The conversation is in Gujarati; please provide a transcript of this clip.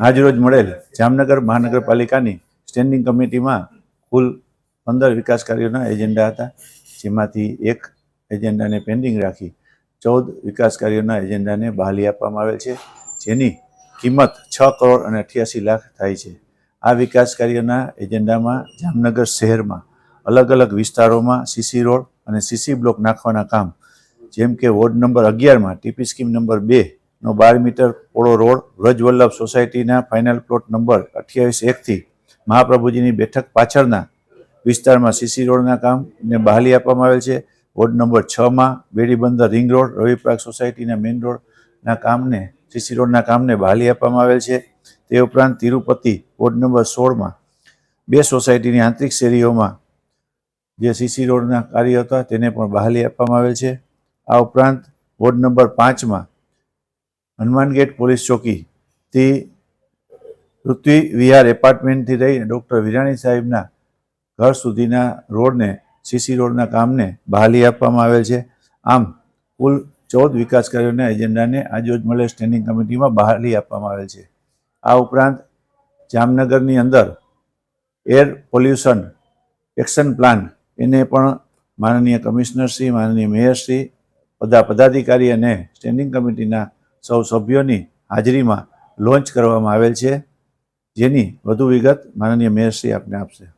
આજરોજ મળેલ જામનગર મહાનગરપાલિકાની સ્ટેન્ડિંગ કમિટીમાં કુલ પંદર વિકાસ કાર્યોના એજન્ડા હતા. જેમાંથી એક એજન્ડાને પેન્ડિંગ રાખી ચૌદ વિકાસ કાર્યોના એજન્ડાને બહાલી આપવામાં આવેલ છે. જેની કિંમત છ કરોડ અને અઠ્યાસી લાખ થાય છે. આ વિકાસ કાર્યોના એજન્ડામાં જામનગર શહેરમાં અલગ અલગ વિસ્તારોમાં સીસી રોડ અને સીસી બ્લોક નાખવાના કામ, જેમ કે વોર્ડ નંબર અગિયારમાં ટીપી સ્કીમ નંબર બે નો બાર મીટર પોળો રોડ વ્રજવલ્લભ સોસાયટીના ફાઇનલ પ્લોટ નંબર અઠ્યાવીસ એકથી મહાપ્રભુજીની બેઠક પાછળના વિસ્તારમાં સીસી રોડના કામને બહાલી આપવામાં આવેલ છે. વોર્ડ નંબર છમાં બેડી બંદર રિંગ રોડ રવિપ્રાગ સોસાયટીના મેઇન રોડના કામને સીસી રોડના કામને બહાલી આપવામાં આવેલ છે. તે ઉપરાંત તિરુપતિ વોર્ડ નંબર સોળમાં બે સોસાયટીની આંતરિક શેરીઓમાં જે સીસી રોડના કાર્ય હતા, તેને પણ બહાલી આપવામાં આવેલ છે. આ ઉપરાંત વોર્ડ નંબર પાંચમાં હનુમાન ગેટ પોલીસ ચોકીથી પૃથ્વી વિહાર એપાર્ટમેન્ટથી લઈને ડૉક્ટર વિરાણી સાહેબના ઘર સુધીના રોડને સીસી રોડના કામને બહાલી આપવામાં આવેલ છે. આમ, કુલ ચૌદ વિકાસ કાર્યોના એજન્ડાને આજરોજ મળેલ સ્ટેન્ડિંગ કમિટીમાં બહાલી આપવામાં આવેલ છે. આ ઉપરાંત જામનગરની અંદર એર પોલ્યુશન એક્શન પ્લાન એને પણ માનનીય કમિશનરશ્રી, માનનીય મેયરશ્રી બધા પદાધિકારી અને સ્ટેન્ડિંગ કમિટીના સૌ સભ્યોની હાજરીમાં લોન્ચ કરવામાં આવેલ છે. જેની વધુ વિગત માનનીય મેયરશ્રી આપને આપશે.